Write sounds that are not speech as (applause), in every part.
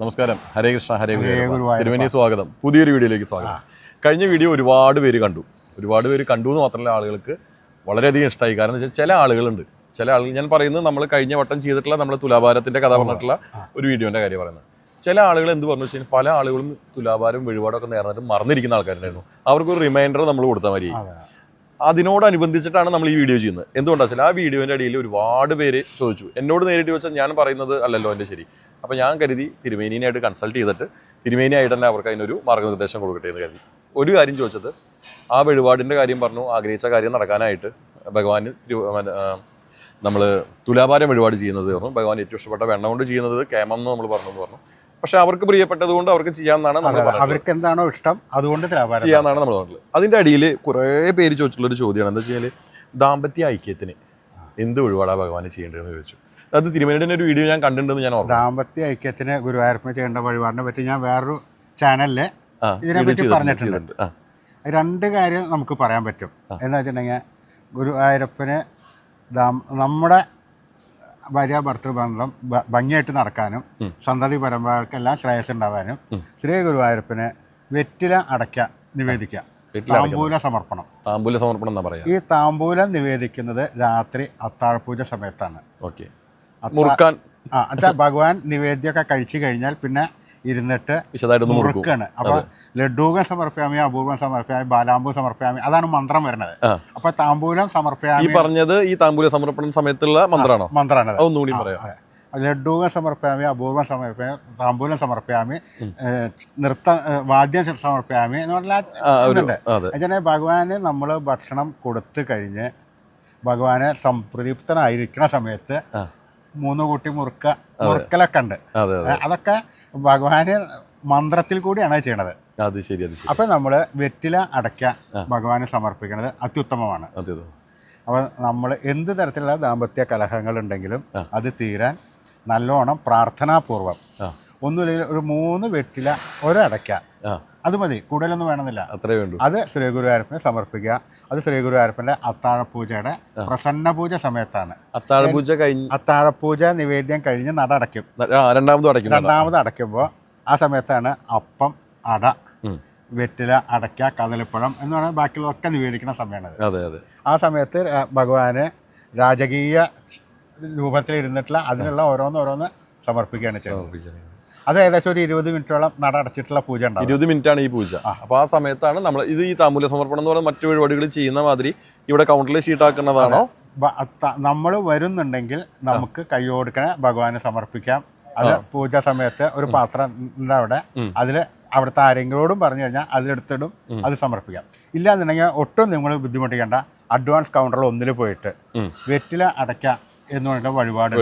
നമസ്കാരം. ഹരേ കൃഷ്ണ ഹരേ തിരുവനി. സ്വാഗതം. പുതിയൊരു വീഡിയോയിലേക്ക് സ്വാഗതം. കഴിഞ്ഞ വീഡിയോ ഒരുപാട് പേര് കണ്ടു. ഒരുപാട് പേര് കണ്ടു എന്ന് മാത്രമല്ല ആളുകൾക്ക് വളരെയധികം ഇഷ്ടമായി കാരണം എന്ന് വെച്ചാൽ ചില ആളുകളുണ്ട്. ചില ആളുകൾ ഞാൻ പറയുന്നത് നമ്മൾ കഴിഞ്ഞ വട്ടം ചെയ്തിട്ടുള്ള നമ്മൾ തുലാഭാരത്തിന്റെ കഥ പറഞ്ഞിട്ടുള്ള ഒരു വീഡിയോന്റെ കാര്യം പറയുന്നത്. ചില ആളുകൾ എന്ത് പറഞ്ഞു വെച്ചാൽ പല ആളുകളും തുലാഭാരം വഴിപാടൊക്കെ നേർന്നിട്ട് മറന്നിരിക്കുന്ന ആൾക്കാരുണ്ടായിരുന്നു. അവർക്കൊരു റിമൈൻഡർ നമ്മൾ കൊടുത്താൽ മതി. അതെ. അതിനോടനുബന്ധിച്ചിട്ടാണ് നമ്മൾ ഈ വീഡിയോ ചെയ്യുന്നത്. എന്തുകൊണ്ടാണ് വെച്ചാൽ ആ വീഡിയോന്റെ അടിയിൽ ഒരുപാട് പേര് ചോദിച്ചു. എന്നോട് നേരിട്ട് വെച്ചാൽ ഞാൻ പറയുന്നത് അല്ലല്ലോ എന്റെ ശരി. അപ്പോൾ ഞാൻ കരുതി തിരുമേനിയായിട്ട് കൺസൾട്ട് ചെയ്തിട്ട് തിരുമേനിയായിട്ട് തന്നെ അവർക്ക് അതിനൊരു മാർഗനിർദ്ദേശം കൊടുക്കട്ടെ എന്ന് കരുതി. ഒരു കാര്യം ചോദിച്ചത് ആ വഴിപാടിന്റെ കാര്യം പറഞ്ഞു ആഗ്രഹിച്ച കാര്യം നടക്കാനായിട്ട് ഭഗവാന് നമ്മൾ തുലാഭാരം വഴിപാട് ചെയ്യുന്നത് പറഞ്ഞു. ഭഗവാൻ ഏറ്റവും ഇഷ്ടപ്പെട്ട വെണ്ണ കൊണ്ട് ചെയ്യുന്നത് കേമം എന്ന് നമ്മൾ പറഞ്ഞു എന്ന് പറഞ്ഞു. പക്ഷെ അവർക്ക് പ്രിയപ്പെട്ടത് കൊണ്ട് അവർക്ക് ചെയ്യാമെന്നാണ് നമ്മൾ അവർക്ക് എന്താണോ ഇഷ്ടം അതുകൊണ്ട് ചെയ്യാമെന്നാണ് നമ്മൾ പറഞ്ഞത്. അതിന്റെ അടിയിൽ കുറേ പേര് ചോദിച്ചിട്ടുള്ളൊരു ചോദ്യമാണ്. എന്താ വെച്ചാൽ ദാമ്പത്യ ഐക്യത്തിന് എന്ത് ഒഴിവാടാ ഭഗവാൻ ചെയ്യേണ്ടതെന്ന് ചോദിച്ചു. അത് തിരുമേനിയുടെ ഒരു വീഡിയോ ഞാൻ കണ്ടിട്ടുണ്ടെന്ന് ഞാൻ ഓർമ്മ ദാമ്പത്യ ഐക്യത്തിന് ഗുരുവായൂരപ്പന് ചെയ്യേണ്ട വഴിപാടിനെ പറ്റി ഞാൻ വേറൊരു ചാനലിൽ ഇതിനെപ്പറ്റി പറഞ്ഞിട്ടുണ്ട്. രണ്ട് കാര്യം നമുക്ക് പറയാൻ പറ്റും. എന്ന് വെച്ചിട്ടുണ്ടെങ്കിൽ ഗുരുവായൂരപ്പന് നമ്മുടെ ഭാര്യ ഭർത്തൃബന്ധം ഭംഗിയായിട്ട് നടക്കാനും സന്തതി പരമ്പരകൾക്കെല്ലാം ശ്രേയസ് ഉണ്ടാവാനും ശ്രീ ഗുരുവായൂരപ്പന് വെറ്റില അടയ്ക്ക നിവേദിക്കുക താമ്പൂല സമർപ്പണം. താമ്പൂല സമർപ്പണം എന്നാ പറയാ. ഈ താമ്പൂലം നിവേദിക്കുന്നത് രാത്രി അത്താഴപൂജ സമയത്താണ്. ഓക്കെ. മുറുക്കാൻ. അച്ഛാ ഭഗവാൻ നിവേദ്യമൊക്കെ കഴിച്ചു കഴിഞ്ഞാൽ പിന്നെ ഇരുന്നിട്ട് മുറുക്കാണ്. അപ്പൊ ലഡ്ഡൂകം സമർപ്പയാമി അപൂർവം സമർപ്പയാമി ബാലാമ്പു സമർപ്പയാമി അതാണ് മന്ത്രം വരുന്നത്. അപ്പൊ താമ്പൂലം ഈ സമർപ്പയാമി പറഞ്ഞത് ഈ താമ്പൂല സമർപ്പണം സമയത്തുള്ള മന്ത്രമാണോ മന്ത്രമാണ് ഒന്നുകൂടി പറയാം. ലഡ്ഡൂകം സമർപ്പയാമി അപൂർവം സമർപ്പയാമി താമ്പൂലം സമർപ്പയാമി നൃത്ത വാദ്യം സമർപ്പയാമി എന്ന് പറഞ്ഞാൽ ഭഗവാന് നമ്മൾ ഭക്ഷണം കൊടുത്തു കഴിഞ്ഞ് ഭഗവാനെ സംതൃപ്തനായിരിക്കുന്ന സമയത്ത്. മൂന്ന് കൂട്ടി മുറുക്ക മുറുക്കലൊക്കെ ഉണ്ട്. അതെ അതെ. അതൊക്കെ ഭഗവാന് മന്ത്രത്തിൽ കൂടിയാണ് ചെയ്യണത്. അത് ശരി അത് അപ്പൊ നമ്മൾ വെറ്റില അടയ്ക്ക ഭഗവാന് സമർപ്പിക്കുന്നത് അത്യുത്തമമാണ്. അപ്പൊ നമ്മൾ എന്ത് തരത്തിലുള്ള ദാമ്പത്യ കലഹങ്ങൾ ഉണ്ടെങ്കിലും അത് തീരാൻ നല്ലോണം പ്രാർത്ഥനാപൂർവം. ഒന്നുമില്ലെങ്കിൽ ഒരു മൂന്ന് വെറ്റില ഒരടയ്ക്ക ആ. അത് മതി. കൂടുതലൊന്നും വേണമെന്നില്ല. അത്രേ വേണ്ടു. അത് ശ്രീ ആരപ്പിന് സമർപ്പിക്കുക. അത് ശ്രീ ആരപ്പിന്റെ അത്താഴപൂജയുടെ പ്രസന്ന പൂജ സമയത്താണ്. അത്താഴപൂജ കഴിഞ്ഞ് അത്താഴപൂജ നിവേദ്യം കഴിഞ്ഞ് നട അടയ്ക്കും. രണ്ടാമത് അടയ്ക്കും. രണ്ടാമത് അടയ്ക്കുമ്പോൾ ആ സമയത്താണ് അപ്പം അട. വെറ്റില അടയ്ക്ക കദളിപ്പഴം എന്ന് പറയുന്നത് ബാക്കിയുള്ളതൊക്കെ നിവേദിക്കുന്ന സമയമാണ്. അതെ അതെ. ആ സമയത്ത് ഭഗവാന് രാജകീയ രൂപത്തിൽ ഇരുന്നിട്ടുള്ള അതിനുള്ള ഓരോന്ന് ഓരോന്ന് സമർപ്പിക്കുകയാണ് ചെയ്യുന്നത്. അത് ഏകദേശം ഒരു ഇരുപത് മിനിറ്റോളം നട അടച്ചിട്ടുള്ള പൂജ ഉണ്ടാവും. ഇരുപത് മിനിറ്റ് ആണ് ഈ പൂജ. അപ്പൊ ആ സമയത്താണ് നമ്മൾ ഇത് ഈ താമൂല സമർപ്പണം എന്ന് പറയുന്ന മറ്റു പരിപാടികൾ ചെയ്യുന്ന മാതിരി ഇവിടെ കൗണ്ടറിൽ ഷീട്ടാക്കുന്നതാണോ നമ്മൾ വരുന്നുണ്ടെങ്കിൽ നമുക്ക് കൈ കൊടുക്കണേ ഭഗവാന് സമർപ്പിക്കാം. അത് പൂജ സമയത്ത് ഒരു പാത്രം ഉണ്ട് അവിടെ. അതിൽ അവിടുത്തെ ആരെങ്കിലോടും പറഞ്ഞു കഴിഞ്ഞാൽ അതിലെടുത്തിടും അത് സമർപ്പിക്കാം. ഇല്ലാന്നുണ്ടെങ്കിൽ ഒട്ടും നിങ്ങൾ ബുദ്ധിമുട്ടിക്കേണ്ട. അഡ്വാൻസ് കൗണ്ടറിൽ ഒന്നിൽ പോയിട്ട് വെറ്റില അടയ്ക്കാം എന്ന് ഒരു വഴിപാട്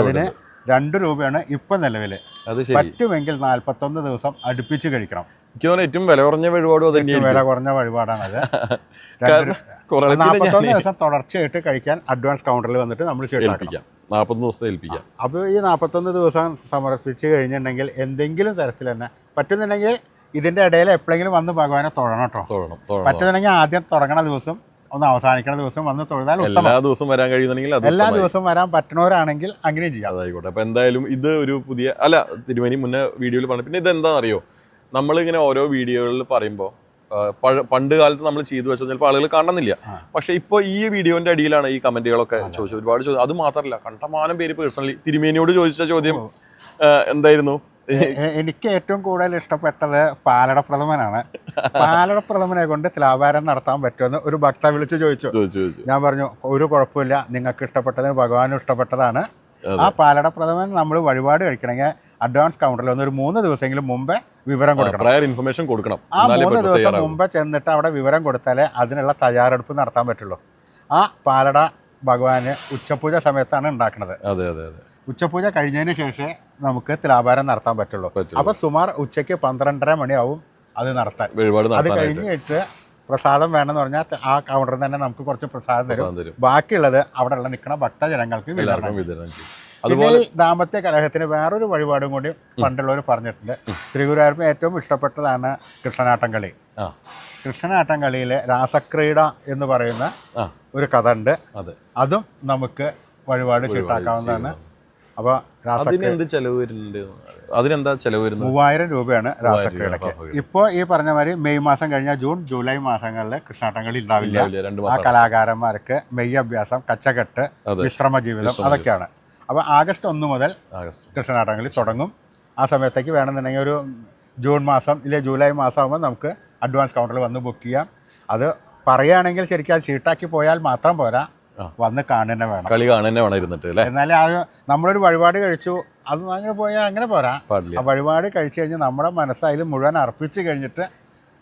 അതിന് രണ്ട് രൂപയാണ് ഇപ്പം നിലവിൽ അത് പറ്റുമെങ്കിൽ നാൽപ്പത്തൊന്ന് ദിവസം അടുപ്പിച്ച് കഴിക്കണം. എനിക്ക് തോന്നുന്നു ഏറ്റവും വില കുറഞ്ഞ വഴിപാടും വില കുറഞ്ഞ വഴിപാടാണത് (laughs) നാൽപ്പത്തൊന്ന് ദിവസം തുടർച്ചയായിട്ട് കഴിക്കാൻ അഡ്വാൻസ് കൗണ്ടറിൽ വന്നിട്ട് നമ്മൾ ചെയ്യണം ഏൽപ്പിക്കാം. നാൽപ്പത് ദിവസത്തെ ഏൽപ്പിക്കാം. അപ്പോൾ ഈ നാൽപ്പത്തൊന്ന് ദിവസം സമർപ്പിച്ച് കഴിഞ്ഞിട്ടുണ്ടെങ്കിൽ എന്തെങ്കിലും തരത്തിൽ തന്നെ പറ്റുന്നുണ്ടെങ്കിൽ ഇതിന്റെ ഇടയിൽ എപ്പോഴെങ്കിലും വന്ന് ഭഗവാനെ തൊഴണം കേട്ടോ. തൊഴണം. പറ്റുന്നുണ്ടെങ്കിൽ ആദ്യം തുടങ്ങണ ദിവസം ഒന്ന് അവസാനിക്കുന്ന ദിവസം വന്ന് തൊഴുതാൽ എല്ലാ ദിവസവും വരാൻ കഴിയുന്നുണ്ടെങ്കിൽ എല്ലാ. ദിവസവും വരാൻ പറ്റണവരാണെങ്കിൽ അങ്ങനെയും ചെയ്യാം. അതായിക്കോട്ടെ. അപ്പൊ എന്തായാലും ഇത് ഒരു പുതിയ അല്ല തിരുമേനി മുന്നേ വീഡിയോയിൽ പറഞ്ഞു. പിന്നെ ഇത് നമ്മൾ നമ്മളിങ്ങനെ ഓരോ വീഡിയോകളിൽ പറയുമ്പോൾ പണ്ട് കാലത്ത് നമ്മൾ ചെയ്തു വെച്ചാൽ ചിലപ്പോൾ ആളുകൾ കാണുന്നില്ല. പക്ഷെ ഇപ്പോൾ ഈ വീഡിയോന്റെ അടിയിലാണ് ഈ കമന്റുകളൊക്കെ ചോദിച്ചത്. ഒരുപാട് ചോദ്യം അത് മാത്രമല്ല കണ്ടമാനം പേര് പേഴ്സണലി തിരുമേനിയോട് ചോദിച്ച ചോദ്യം എന്തായിരുന്നു? എനിക്ക് ഏറ്റവും കൂടുതൽ ഇഷ്ടപ്പെട്ടത് പാലട പ്രഥമനാണ് പാലട പ്രഥമനെ കൊണ്ട് തുലാഭാരം നടത്താൻ പറ്റുമെന്ന് ഒരു ഭക്ത വിളിച്ച് ചോദിച്ചു. ഞാൻ പറഞ്ഞു ഒരു കുഴപ്പമില്ല നിങ്ങൾക്ക് ഇഷ്ടപ്പെട്ടതിന് ഭഗവാനും ഇഷ്ടപ്പെട്ടതാണ്. ആ പാലട പ്രഥമൻ നമ്മൾ വഴിപാട് കഴിക്കണമെങ്കിൽ അഡ്വാൻസ് കൗണ്ടറിൽ ഒന്ന് ഒരു മൂന്ന് ദിവസമെങ്കിലും മുമ്പേ വിവരം കൊടുക്കണം. പ്രയർ ഇൻഫർമേഷൻ കൊടുക്കണം. ആ മൂന്ന് ദിവസം. മുമ്പേ ചെന്നിട്ട് അവിടെ വിവരം കൊടുത്താലേ അതിനുള്ള തയ്യാറെടുപ്പ് നടത്താൻ പറ്റുള്ളൂ. ആ പാലട ഭഗവാന് ഉച്ചപൂജ സമയത്താണ് ഉണ്ടാക്കുന്നത്. അതെ അതെ അതെ. ഉച്ചപൂജ കഴിഞ്ഞതിന് ശേഷമേ നമുക്ക് തിലാഭാരം നടത്താൻ പറ്റുള്ളൂ. അപ്പൊ സുമാർ ഉച്ചയ്ക്ക് പന്ത്രണ്ടര മണിയാവും അത് നടത്താൻ. അത് കഴിഞ്ഞിട്ട് പ്രസാദം വേണമെന്ന് പറഞ്ഞാൽ ആ കൗണ്ടറിൽ തന്നെ നമുക്ക് കുറച്ച് പ്രസാദം തരും. ബാക്കിയുള്ളത് അവിടെ ഉള്ള നിൽക്കുന്ന ഭക്തജനങ്ങൾക്ക് വിതരണം ചെയ്യും. അതുപോലെ ദാമ്പത്യ കലഹത്തിന് വേറൊരു വഴിപാടും കൂടി പണ്ടുള്ളവർ പറഞ്ഞിട്ടുണ്ട്. ശ്രീഗുരുവായൂരപ്പൻ ഏറ്റവും ഇഷ്ടപ്പെട്ടതാണ് കൃഷ്ണനാട്ടം കളി. കൃഷ്ണനാട്ടം കളിയിലെ രാസക്രീഡ എന്ന് പറയുന്ന ഒരു കഥ ഉണ്ട്. അതും. നമുക്ക് വഴിപാട് ചീട്ടാക്കാവുന്നതാണ്. അപ്പോൾ ചെലവ് വരുന്നുണ്ട്? അതിനെന്താ ചെലവ് വരുന്നത്? മൂവായിരം രൂപയാണ് രാസക്രീഡയ്ക്ക് ഇപ്പോ ഇപ്പോൾ ഈ പറഞ്ഞ മാതിരി മെയ് മാസം കഴിഞ്ഞാൽ ജൂൺ ജൂലൈ മാസങ്ങളിൽ കൃഷ്ണാട്ടങ്ങളിൽ ഉണ്ടാവില്ല. ആ കലാകാരന്മാർക്ക് മെയ് അഭ്യാസം കച്ചകെട്ട്. വിശ്രമ ജീവിതം അതൊക്കെയാണ്. അപ്പോൾ ആഗസ്റ്റ് ഒന്ന് മുതൽ കൃഷ്ണനാട്ടങ്ങളിൽ തുടങ്ങും. ആ സമയത്തേക്ക് വേണമെന്നുണ്ടെങ്കിൽ ഒരു ജൂൺ മാസം ഇല്ലെ ജൂലൈ മാസം ആകുമ്പോൾ നമുക്ക് അഡ്വാൻസ് കൗണ്ടറിൽ വന്ന് ബുക്ക് ചെയ്യാം. അത് പറയുകയാണെങ്കിൽ ശരിക്കും അത് ചീട്ടാക്കി പോയാൽ മാത്രം പോരാ. വന്ന് കാണുന്നെ വേണം. കളി കാണുന്നെ വേണം ഇരുന്നിട്ട് അല്ലേ? എന്നാലേ അത് നമ്മളൊരു വഴിപാട് കഴിച്ചു. അത് അങ്ങനെ പോയാൽ അങ്ങനെ പോരാ. പാടില്ല. ആ വഴിപാട് കഴിച്ചു കഴിഞ്ഞ് നമ്മുടെ മനസ്സായി മുഴുവൻ അർപ്പിച്ച് കഴിഞ്ഞിട്ട്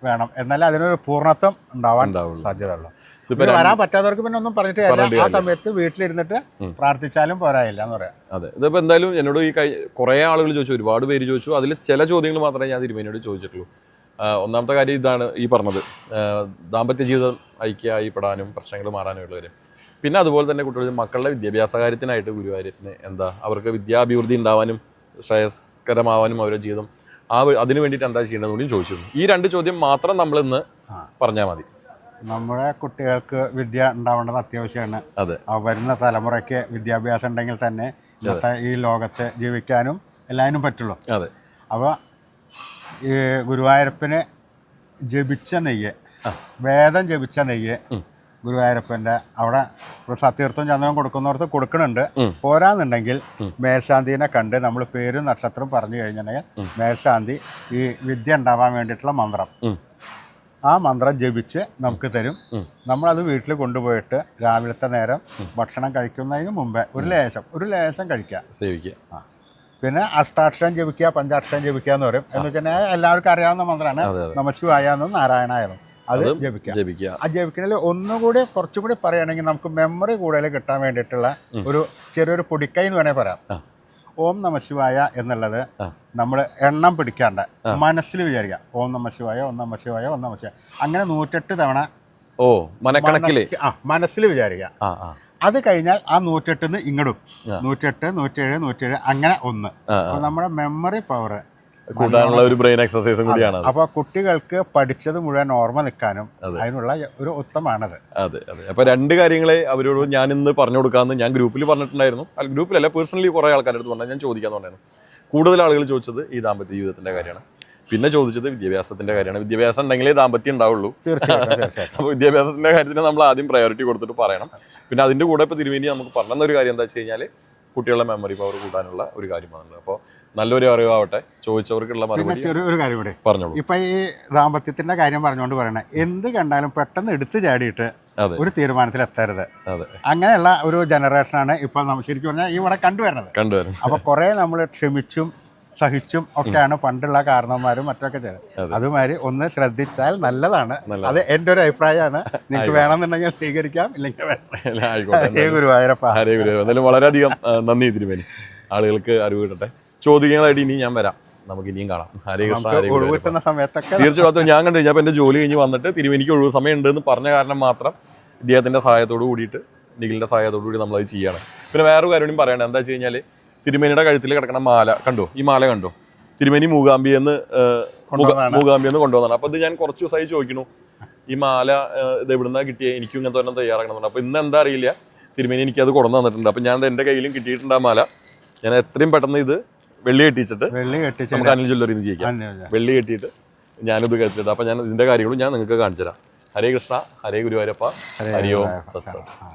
വേണം. എന്നാലേ അതിനൊരു പൂർണത്വം ഉണ്ടാവാൻ സാധ്യത ഉള്ളൂ ഇതിപ്പോ പിന്നെ വരാൻ പറ്റാത്തവർക്ക് പിന്നെ ഒന്നും പറഞ്ഞിട്ട് കാര്യമില്ല. ആ സമയത്ത് വീട്ടിലിരുന്നിട്ട് പ്രാർത്ഥിച്ചാലും പോരായില്ല എന്ന് പറയാം. അതെ. ഇതിപ്പോൾ എന്തായാലും എന്നോട് ഈ കഴി കുറേ ആളുകൾ ചോദിച്ചു ഒരുപാട് പേര് ചോദിച്ചു. അതിൽ ചില ചോദ്യങ്ങൾ മാത്രമേ ഞാൻ തിരുമേനിയോട് ചോദിച്ചിട്ടുള്ളൂ. ആ, ഒന്നാമത്തെ കാര്യം ഇതാണ് ഈ പറഞ്ഞത്. ആ, ദാമ്പത്യ ജീവിതം ഐക്യമായിപ്പെടാനും പ്രശ്നങ്ങൾ മാറാനും ഉള്ളവർ പിന്നെ അതുപോലെ തന്നെ കുട്ടികൾ മക്കളുടെ വിദ്യാഭ്യാസ കാര്യത്തിനായിട്ട് ഗുരുവായൂരത്തിന് എന്താ അവർക്ക് വിദ്യാഭിവൃദ്ധി ഉണ്ടാവാനും ശ്രേയസ്കരമാവാനും അവരുടെ ജീവിതം ആ അതിനു വേണ്ടിയിട്ട് എന്താ ചെയ്യേണ്ടതെന്ന് കൂടിയും ചോദിച്ചിരുന്നു. ഈ രണ്ട് ചോദ്യം മാത്രം നമ്മൾ ഇന്ന് പറഞ്ഞാൽ മതി. നമ്മുടെ കുട്ടികൾക്ക് വിദ്യ ഉണ്ടാവേണ്ടത് അത്യാവശ്യമാണ്. അതെ. വരുന്ന തലമുറയ്ക്ക് വിദ്യാഭ്യാസം ഉണ്ടെങ്കിൽ തന്നെ ഇന്നത്തെ ഈ ലോകത്ത് ജീവിക്കാനും എല്ലാവരും പറ്റുള്ളൂ. അതെ. അപ്പോൾ ഈ ഗുരുവായൂരപ്പന് ജപിച്ച നെയ്യ് വേദം ജപിച്ച നെയ്യ് ഗുരുവായൂരപ്പന്റെ അവിടെ സത്യർത്ഥം ചന്ദനം കൊടുക്കുന്നവർക്ക് കൊടുക്കുന്നുണ്ട് പോരാന്നുണ്ടെങ്കിൽ മേൽശാന്തിനെ കണ്ട് നമ്മൾ പേരും നക്ഷത്രം പറഞ്ഞു കഴിഞ്ഞിട്ടുണ്ടെങ്കിൽ മേൽശാന്തി ഈ വിദ്യ ഉണ്ടാവാൻ വേണ്ടിയിട്ടുള്ള മന്ത്രം. ആ മന്ത്രം ജപിച്ച് നമുക്ക് തരും. നമ്മളത് വീട്ടിൽ കൊണ്ടുപോയിട്ട് രാവിലത്തെ നേരം ഭക്ഷണം കഴിക്കുന്നതിന് മുമ്പേ ഒരു ലേശം ഒരു ലേശം കഴിക്കുക. സേവിക്കുക. പിന്നെ അഷ്ടാക്ഷരം ജപിക്കുക പഞ്ചാക്ഷരം ജപിക്കുക എന്ന് പറയും. എന്ന് വെച്ചാൽ എല്ലാവർക്കും അറിയാവുന്ന മന്ത്രമാണ്. നമശിവായെന്നും നാരായണായെന്നും അത് ജപിക്കുക. ആ ആ ഒന്നും ഒന്നുകൂടി കുറച്ചും കൂടി പറയുകയാണെങ്കിൽ നമുക്ക് മെമ്മറി കൂടുതൽ കിട്ടാൻ വേണ്ടിയിട്ടുള്ള ഒരു ചെറിയൊരു പൊടിക്കൈ എന്ന് വേണേൽ പറയാം. ഓം ഓം നമശിവായ എന്നുള്ളത് നമ്മൾ എണ്ണം പിടിക്കാണ്ട് മനസ്സിൽ വിചാരിക്കുക. ഓം നമശിവായ ഓം നമശിവായ ഓം നമശിവായ അങ്ങനെ നൂറ്റെട്ട് തവണ ഓ മനക്കണക്കിൽ. ആ മനസ്സിൽ വിചാരിക്കുക. അത് കഴിഞ്ഞാൽ ആ നൂറ്റെട്ടിന്ന് ഇങ്ങടും. നൂറ്റെട്ട് നൂറ്റേഴ് നൂറ്റേഴ് അങ്ങനെ ഒന്ന്. അപ്പോൾ നമ്മുടെ മെമ്മറി പവർ കൂട്ടാനുള്ള ഒരു ബ്രെയിൻ എക്സസൈസും കൂടിയാണ്. അപ്പോൾ കുട്ടികൾക്ക് പഠിച്ചത് മുഴുവൻ ഓർമ്മ നിൽക്കാനും അതിനുള്ള ഒരു ഉത്തമാണത്. അതെ അതെ. അപ്പൊ രണ്ട് കാര്യങ്ങളെ അവരോട് ഞാൻ ഇന്ന് പറഞ്ഞു കൊടുക്കാമെന്ന് ഞാൻ ഗ്രൂപ്പിൽ പറഞ്ഞിട്ടുണ്ടായിരുന്നു. ഗ്രൂപ്പിലല്ല പേഴ്സണലി കുറെ ആൾക്കാരുടെ അടുത്ത് പറഞ്ഞാൽ ഞാൻ ചോദിക്കാന്ന് പറഞ്ഞായിരുന്നു കൂടുതൽ ആളുകൾ ചോദിച്ചത് ഈ ദാമ്പത്യ ജീവിതത്തിന്റെ കാര്യമാണ്. പിന്നെ ചോദിച്ചത് വിദ്യാഭ്യാസത്തിന്റെ കാര്യമാണ്. വിദ്യാഭ്യാസം ഉണ്ടെങ്കിലേ ദാമ്പത്യം ഉണ്ടാവുള്ളൂ. അപ്പോൾ വിദ്യാഭ്യാസത്തിന്റെ കാര്യത്തിന് നമ്മൾ ആദ്യം പ്രയോറിറ്റി കൊടുത്തിട്ട് പറയണം. പിന്നെ അതിന്റെ കൂടെ ഇപ്പോൾ തിരുവേനി നമുക്ക് പറഞ്ഞ ഒരു കാര്യം എന്താ വെച്ച് കഴിഞ്ഞാൽ കുട്ടികളുടെ മെമ്മറി പവർ കൂട്ടാനുള്ള ഒരു കാര്യമാണ് അപ്പോൾ നല്ലൊരു അറിവാവട്ടെ. ചോദിച്ചവർക്കുള്ള മറുപടി ചെറിയൊരു കാര്യം കൂടി. പറഞ്ഞോളൂ. ഇപ്പൊ ഈ ദാമ്പത്യത്തിന്റെ കാര്യം പറഞ്ഞുകൊണ്ട് പറയണേ എന്ത് കണ്ടാലും പെട്ടെന്ന് എടുത്തു ചാടിയിട്ട് ഒരു തീരുമാനത്തിൽ എത്തരുത്. അങ്ങനെയുള്ള ഒരു ജനറേഷനാണ് ഇപ്പൊ ശരിക്കും പറഞ്ഞാൽ ഇവിടെ കണ്ടുവരുന്നത്. കണ്ടുവരുന്നു അപ്പൊ കുറെ നമ്മൾ ക്ഷമിച്ചും സഹിച്ചും ഒക്കെയാണ് പണ്ടുള്ള കാരണവന്മാരും മറ്റൊക്കെ ചെയ്തത്. അതുമാതിരി ഒന്ന് ശ്രദ്ധിച്ചാൽ നല്ലതാണ്. അത് എന്റെ ഒരു അഭിപ്രായമാണ്. നിങ്ങൾക്ക് വേണമെന്നുണ്ടെങ്കിൽ സ്വീകരിക്കാം ഇല്ലെങ്കിൽ ഗുരുവായൂരപ്പ. ഹരേ എന്തായാലും വളരെയധികം നന്ദി തിരുമേനി ആളുകൾക്ക് അറിവ് കിട്ടട്ടെ. ചോദ്യങ്ങളായിട്ട് ഇനി ഞാൻ വരാം. നമുക്ക് ഇനിയും കാണാം. ഹരേ കൃഷ്ണ സമയത്തൊക്കെ തീർച്ചയായിട്ടും ഞാൻ കണ്ടു ഞാൻ എന്റെ ജോലി കഴിഞ്ഞ് വന്നിട്ട് തിരുമേനിക്ക് ഒഴിവ് സമയം ഉണ്ട് എന്ന് പറഞ്ഞ കാരണം മാത്രം ഇദ്ദേഹത്തിന്റെ സഹായത്തോട് കൂടിയിട്ട് നിഖിലിന്റെ സഹായത്തോടു കൂടി നമ്മളത് ചെയ്യാണ്. പിന്നെ വേറൊരു കാര്യം പറയണം എന്താ വെച്ച് കഴിഞ്ഞാൽ തിരുമേനിയുടെ കഴുത്തിൽ കിടക്കണ മാല കണ്ടു? ഈ മാല കണ്ടു? തിരുമേനി മൂകാംബിയെന്ന്. മൂകാംബിയെന്ന് കൊണ്ടുവന്നാണ് അപ്പൊ ഇത് ഞാൻ കുറച്ച് ദിവസമായി ചോദിക്കണു ഈ മാല ഇത് എവിടുന്നാ കിട്ടിയ? എനിക്കും ഇങ്ങനത്തെ ഒരെണ്ണം തയ്യാറാക്കണം അപ്പൊ ഇന്ന് എന്താ അറിയില്ല. തിരുമേനി എനിക്ക് അത് കൊണ്ടു തന്നിട്ടുണ്ട്. അപ്പൊ ഞാൻ എന്റെ കയ്യിലും കിട്ടിയിട്ടുണ്ട് ആ മാല. ഞാൻ എത്രയും പെട്ടെന്ന് ഇത് വെള്ളി കെട്ടിച്ചിട്ട് വെള്ളി കെട്ടിച്ച് നമുക്ക് അനിൽ ജ്വല്ലറി നിന്ന് ചെയ്യിക്കാം വെള്ളി കെട്ടിയിട്ട് ഞാനിത് കഴിച്ചിട്ട് അപ്പൊ ഞാൻ ഇതിന്റെ കാര്യങ്ങളും ഞാൻ നിങ്ങൾക്ക് കാണിച്ചു തരാം. ഹരേ കൃഷ്ണ ഹരേ ഗുരുവായൂരപ്പ ഹരിയോ ആ.